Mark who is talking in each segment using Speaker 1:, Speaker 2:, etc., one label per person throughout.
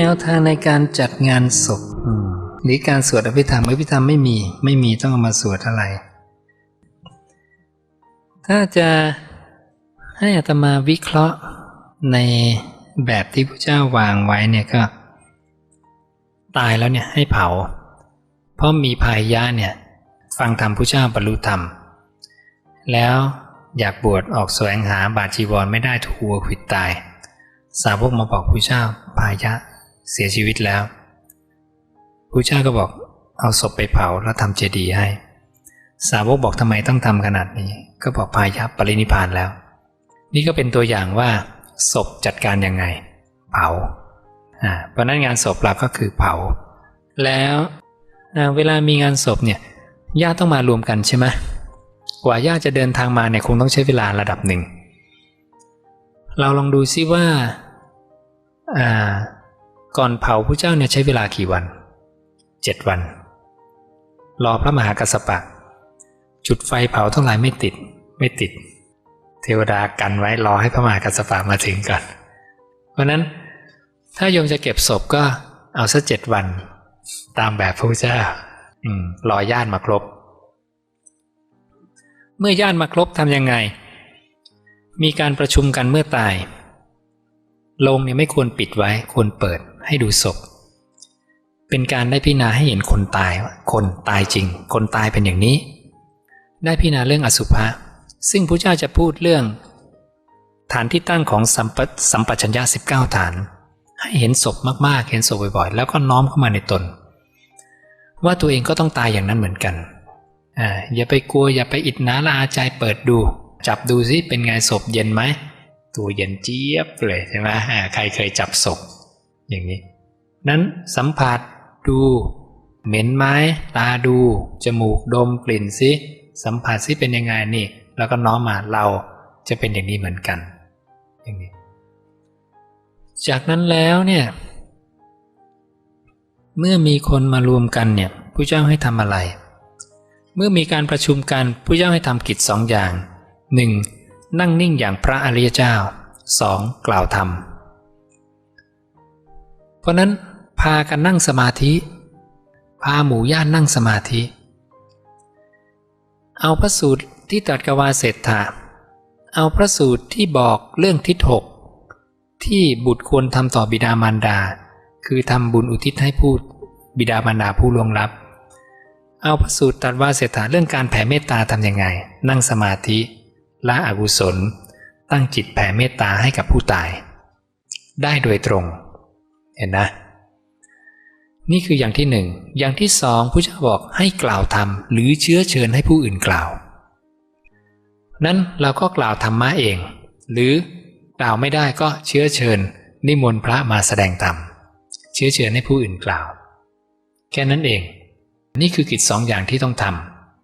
Speaker 1: แนวทางในการจัดงานศพหรือการสวดอภิธรรมอภิธรรมไม่มี ไม่มีต้องเอามาสวดอะไร ถ้าจะให้อาตมาวิเคราะห์ในแบบที่พระเจ้าวางไว้เนี่ยก็ ตายแล้วเนี่ยให้เผา เพราะมีพายยะเนี่ย ฟังธรรมพระเจ้าบรรลุธรรม แล้วอยากบวชออกแสวงหาบาจีวรไม่ได้ถูกวัวขิดตาย สาวกมาบอกพระเจ้าพายะ เสียชีวิตแล้วพระเจ้าก็บอกเอาศพไปเผาแล้วทำเจดีย์ให้ สาวกบอกทำไมต้องทำขนาดนี้ ก็บอกพายะปรินิพานแล้ว นี่ก็เป็นตัวอย่างว่าศพจัดการยังไง เผาอ่าเพราะนั้นงานศพเราก็คือเผา แล้วเวลามีงานศพเนี่ยญาติต้องมารวมกันใช่ไหมกว่าญาติจะเดินทางมาเนี่ยคงต้องใช้เวลาระดับหนึ่ง เราลองดูซิว่าอ่า ก่อนเผาพระเจ้าเนี่ยใช้เวลากี่วันเจ็ดวัน รอพระมหากัสสปะ จุดไฟเผาเท่าไหร่ไม่ติด ไม่ติด เทวดากันไว้รอให้พระมหากัสสปะมาถึงก่อน เพราะนั้นถ้าโยมจะเก็บศพก็เอาสักเจ็ดวัน ตามแบบพระพุทธเจ้า อืมรอญาติมาครบ เมื่อญาติมาครบทำยังไง มีการประชุมกันเมื่อตายโรงเนี่ยไม่ควรปิดไว้ควรเปิด ให้ดูศพ เป็นการได้พิจารณาให้เห็นคนตาย คนตายจริง คนตายเป็นอย่างนี้ ได้พิจารณาเรื่องอสุภะซึ่งพระเจ้าจะพูดเรื่อง ฐานที่ตั้งของสัมปสัมปชัญญะ19 ฐาน ให้เห็นศพมากๆ เห็นศพบ่อยๆ แล้วก็น้อมเข้ามาในตน ว่าตัวเองก็ต้องตายอย่างนั้นเหมือนกันอ่าอย่าไปกลัวอย่าไปอิดนาละอาใจเปิดดู จับดูซิเป็นไงศพเย็นไหมตัวเย็นเจี๊ยบเลยใช่ไหมอ่าใครเคยจับศพ อย่างนี้ นั้นสัมผัสดู เหม็นไหมตาดู จมูกดมกลิ่นซิสัมผัสซิเป็นยังไงนี่ แล้วก็น้อมมาเราจะเป็นอย่างนี้เหมือนกัน อย่างนี้ จากนั้นแล้วเนี่ย เมื่อมีคนมารวมกันเนี่ยผู้เจ้าให้ทำอะไร เมื่อมีการประชุมกันผู้เจ้าให้ทำกิจสองอย่าง 1. นั่งนิ่งอย่างพระอริยเจ้า 2. กล่าวธรรม ราะนั้นพากันนั่งสมาธิ พาหมู่ญาตินั่งสมาธิ เอาพระสูตรที่ตรัสกวาเศรษฐาเอาพระสูตรที่บอกเรื่องทิศหกที่บุตรควรทำต่อบิดามารดา คือทำบุญอุทิศให้ผู้บิดามารดาผู้ล่วงลับ เอาพระสูตรตรัสว่าเศรษฐาเรื่องการแผ่เมตตาทำยังไง นั่งสมาธิละอกุศล ตั้งจิตแผ่เมตตาให้กับผู้ตาย ได้โดยตรง เห็นนะ นี่คืออย่างที่หนึ่ง อย่างที่สองผู้เจ้าบอกให้กล่าวธรรมหรือเชื้อเชิญให้ผู้อื่นกล่าว นั้นเราก็กล่าวธรรมะเอง หรือกล่าวไม่ได้ก็เชื้อเชิญ นิมนต์พระมาแสดงธรรมเชื้อเชิญให้ผู้อื่นกล่าว แค่นั้นเอง นี่คือกิจสองอย่างที่ต้องท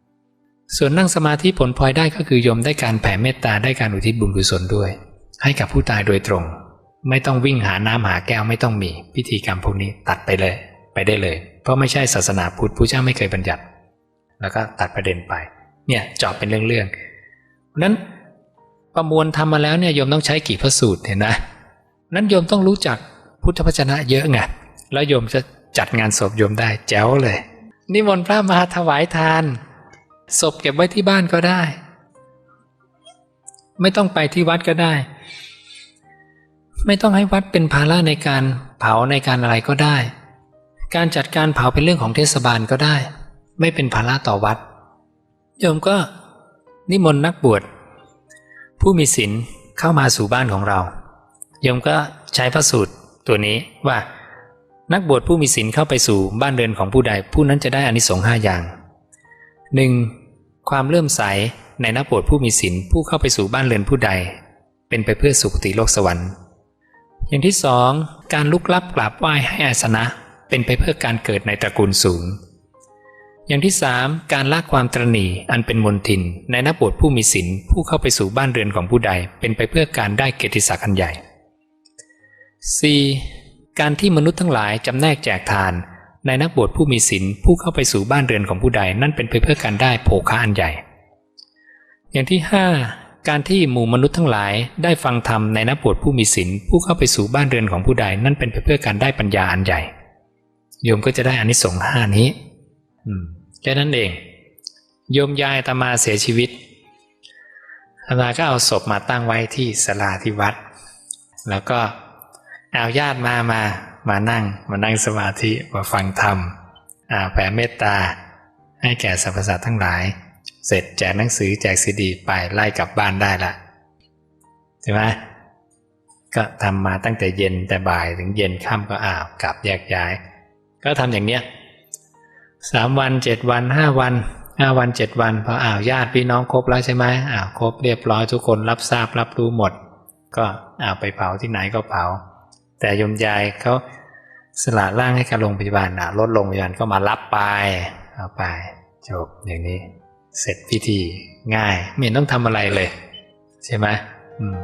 Speaker 1: ำส่วนนั่งสมาธิผลพลอยได้ก็คือโยมได้การแผ่เมตตาได้การอุทิศบุญกุศลด้วย ให้กับผู้ตายโดยตรง ไม่ต้องวิ่งหาน้ำหาแก้วไม่ต้องมี พิธีกรรมพวกนี้ตัดไปเลย ไปได้เลย เพราะไม่ใช่ศาสนาพุทธผู้เจ้าไม่เคยบัญญัติ แล้วก็ตัดประเด็นไป เนี่ยจาะเป็นเรื่องๆนั้นประมวลทำมาแล้วเนี่ยโยมต้องใช้กี่พระสูตรเห็นนะนั้นโยมต้องรู้จักพุทธพจนะเยอะไงแล้วโยมจะจัดงานศพโยมได้แจ๋วเลย นิมนต์พระมาถวายทานศพเก็บไว้ที่บ้านก็ได้ ไม่ต้องไปที่วัดก็ได้ ไม่ต้องให้วัดเป็นภาระในการเผาในการอะไรก็ได้ การจัดการเผาเป็นเรื่องของเทศบาลก็ได้ ไม่เป็นภาระต่อวัด โยมก็นิมนต์นักบวชผู้มีศีลเข้ามาสู่บ้านของเรา โยมก็ใช้พระสูตรตัวนี้ว่า นักบวชผู้มีศีลเข้าไปสู่บ้านเรือนของผู้ใด ผู้นั้นจะได้อานิสงส์ห้าอย่าง 1. ความเลื่อมใสในนักบวชผู้มีศีลผู้เข้าไปสู่บ้านเรือนผู้ใด เป็นไปเพื่อสุคติโลกสวรรค์ อย่างที่สองการลุกลับกราบไหว้ให้อาสนะ เป็นไปเพื่อการเกิดในตระกูลสูง อย่างที่สามการละความตรณีอันเป็นมนทิน ในนักบวชผู้มีศีลผู้เข้าไปสู่บ้านเรือนของผู้ใด เป็นไปเพื่อการได้เกียรติศักดิ์อันใหญ่ 4. การที่มนุษย์ทั้งหลายจำแนกแจกทาน ในนักบวชผู้มีศีลผู้เข้าไปสู่บ้านเรือนของผู้ใดนั่นเป็นไปเพื่อการได้โภคะอันใหญ่ อย่างที่ การที่หมู่มนุษย์ทั้งหลายได้ฟังธรรมในนักบวชผู้มีศีลผู้เข้าไปสู่บ้านเรือนของผู้ใดนั่นเป็นไปเพื่อการได้ปัญญาอันใหญ่โยมก็จะได้อานิสงส์ห้านี้แค่นั้นเอง โยมยายอามาเสียชีวิตอาตมาก็เอาศพมาตั้งไว้ที่ศาลาที่วัด แล้วก็เอาญาติมามามานั่ง มานั่งสมาธิมาฟังธรรมอ่าแผ่เมตตาให้แก่สรรพสัตว์ทั้งหลาย เสร็จแจกหนังสือแจกซีดี ไปไล่กลับบ้านได้ละใช่ไหมก็ทำมาตั้งแต่เย็นแต่บ่ายถึงเย็นค่ำก็อ้าวกลับแยกย้าย ก็ทำอย่างเนี้ยสามวันเจ็ดวันห้าวันห้าวันเจ็ดวันพออ้าวญาติพี่น้องครบแล้วใช่ไหมอ้าวครบเรียบร้อยทุกคนรับทราบรับรู้หมด ก็อ้าวไปเผาที่ไหนก็เผา แต่ยมยายเขาสละร่างให้กับโรงพยาบาลอะรถโรงพยาบาลก็มารับไปเอาไปจบอย่างนี้ เสร็จพิธีง่ายไม่ต้องทำอะไรเลย ใช่ไหมอืม